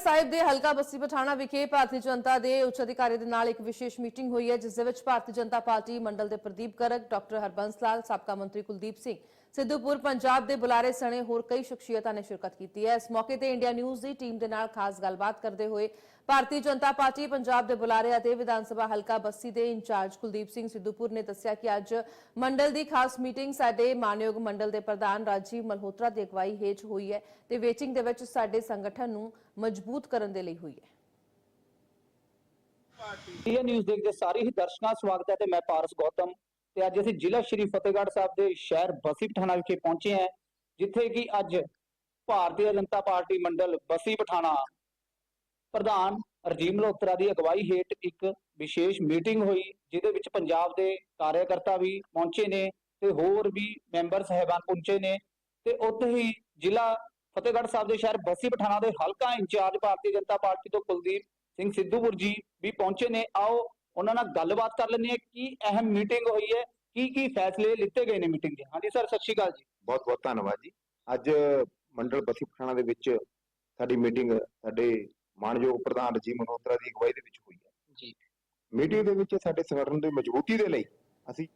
ਸਾਹਿਬ ਦੇ ਹਲਕਾ ਬੱਸੀ ਪਠਾਣਾ ਵਿਖੇ ਭਾਰਤੀ ਜਨਤਾ ਦੇ ਉੱਚ ਅਧਿਕਾਰੀ ਦੇ ਨਾਲ ਇੱਕ ਵਿਸ਼ੇਸ਼ ਮੀਟਿੰਗ ਹੋਈ ਹੈ, ਜਿਸ ਦੇ ਵਿੱਚ ਭਾਰਤੀ ਜਨਤਾ ਪਾਰਟੀ ਮੰਡਲ ਦੇ ਪ੍ਰਦੀਪ ਗਰਗ, ਡਾਕਟਰ ਹਰਬੰਸ ਲਾਲ, ਸਾਬਕਾ ਮੰਤਰੀ ਕੁਲਦੀਪ ਸਿੰਘ, ਸਿੱਧੂਪੁਰ ਪੰਜਾਬ ਦੇ ਬੁਲਾਰੇ ਸਣੇ ਹੋਰ ਕਈ ਸ਼ਖਸੀਅਤਾਂ ਨੇ ਸ਼ਿਰਕਤ ਕੀਤੀ ਹੈ। ਇਸ ਮੌਕੇ ਤੇ ਇੰਡੀਆ ਨਿਊਜ਼ ਦੀ ਟੀਮ ਦੇ ਨਾਲ ਖਾਸ ਗੱਲਬਾਤ ਕਰਦੇ ਹੋਏ ਭਾਰਤੀ ਜਨਤਾ ਪਾਰਟੀ, ਪੰਜਾਬ ਦੇ ਬੁਲਾਰੇ ਅਤੇ ਵਿਧਾਨ ਸਭਾ ਹਲਕਾ ਬੱਸੀ ਦੇ ਇੰਚਾਰਜ ਕੁਲਦੀਪ ਸਿੰਘ ਸਿੱਧੂਪੁਰ ਨੇ ਦੱਸਿਆ ਕਿ ਅੱਜ ਮੰਡਲ ਦੀ ਖਾਸ ਮੀਟਿੰਗ ਸਾਡੇ ਮਾਨਯੋਗ ਮੰਡਲ ਦੇ ਪ੍ਰਧਾਨ ਰਾਜੀਵ ਮਲਹੋਤਰਾ ਦੀ ਅਗਵਾਈ ਹੇਠ ਹੋਈ ਹੈ ਤੇ ਵੇਟਿੰਗ ਦੇ ਵਿੱਚ ਸਾਡੇ ਸੰਗਠਨ ਨੂੰ ਮਜ਼ਬੂਤ ਕਰਨ ਦੇ ਲਈ ਹੋਈ ਹੈ। ਇਹ ਨਿਊਜ਼ ਦੇਖਦੇ ਸਾਰੇ ਹੀ ਦਰਸ਼ਕਾਂ ਸਵਾਗਤ ਹੈ ਤੇ ਮੈਂ ਪਾਰਸ ਗੌਤਮ ਤੇ ਅੱਜ ਅਸੀਂ ਜ਼ਿਲ੍ਹਾ ਸ਼੍ਰੀ ਫਤਿਹਗੜ੍ਹ ਸਾਹਿਬ ਦੇ ਸ਼ਹਿਰ ਬਸੀ ਪਠਾਣਾ ਵਿਖੇ ਪਹੁੰਚੇ ਹਾਂ, ਜਿੱਥੇ ਕਿ ਅੱਜ ਭਾਰਤੀ ਜਨਤਾ ਪਾਰਟੀ ਮੰਡਲ ਬਸੀ ਪਠਾਣਾ ਪ੍ਰਧਾਨ ਰਜੀਮ ਮਲਹੋਤਰਾ ਦੀ ਅਗਵਾਈ ਹੇਠ ਇੱਕ ਵਿਸ਼ੇਸ਼ ਮੀਟਿੰਗ ਹੋਈ, ਜਿਹਦੇ ਵਿੱਚ ਪੰਜਾਬ ਦੇ ਕਾਰਜਕਰਤਾ ਵੀ ਪਹੁੰਚੇ ਨੇ ਤੇ ਹੋਰ ਵੀ ਮੈਂਬਰ ਸਹਿਬਾਨ ਪਹੁੰਚੇ ਨੇ ਤੇ ਉੱਥੇ ਹੀ ਜ਼ਿਲ੍ਹਾ ਫਤਿਹਗੜ੍ਹ ਸਾਹਿਬ ਦੇ ਸ਼ਹਿਰ ਬਸੀ ਪਠਾਣਾ ਦੇ ਹਲਕਾ ਇੰਚਾਰਜ ਭਾਰਤੀ ਜਨਤਾ ਪਾਰਟੀ ਤੋਂ ਕੁਲਦੀਪ ਸਿੰਘ ਸਿੱਧੂਪੁਰ ਜੀ ਵੀ ਪਹੁੰਚੇ ਨੇ। ਆਓ ਉਹਨਾਂ ਨਾਲ ਗੱਲਬਾਤ ਕਰ ਲੈਂਦੇ ਹਾਂ। ਕੀ ਅਹਿਮ ਮੀਟਿੰਗ ਹੋਈ ਹੈ? ਕੀ ਕੀ ਫੈਸਲੇ ਲਿੱਤੇ ਗਏ ਨੇ ਮੀਟਿੰਗ 'ਚ ਹਾਂਜੀ ਸਰ ਸਤਿ ਸ਼੍ਰੀ ਅਕਾਲ ਜੀ। ਬਹੁਤ ਬਹੁਤ ਧੰਨਵਾਦ ਜੀ। ਅੱਜ ਮੰਡਲ ਬਸੀ ਪਠਾਣਾ ਦੇ ਵਿੱਚ ਸਾਡੀ ਮੀਟਿੰਗ ਸਾਡੇ ਮਾਨਯੋਗ ਪ੍ਰਧਾਨ ਜੀ ਮਨੋਤਰਾ ਦੀ ਅਗਵਾਈ ਦੇ ਵਿੱਚ ਹੋਈ ਹੈ। ਜੀ। ਮੀਟਿੰਗ ਦੇ ਵਿੱਚ ਸਾਡੇ ਸੰਗਠਨ ਦੀ ਮਜ਼ਬੂਤੀ ਦੇ ਲਈ ਅਸੀਂ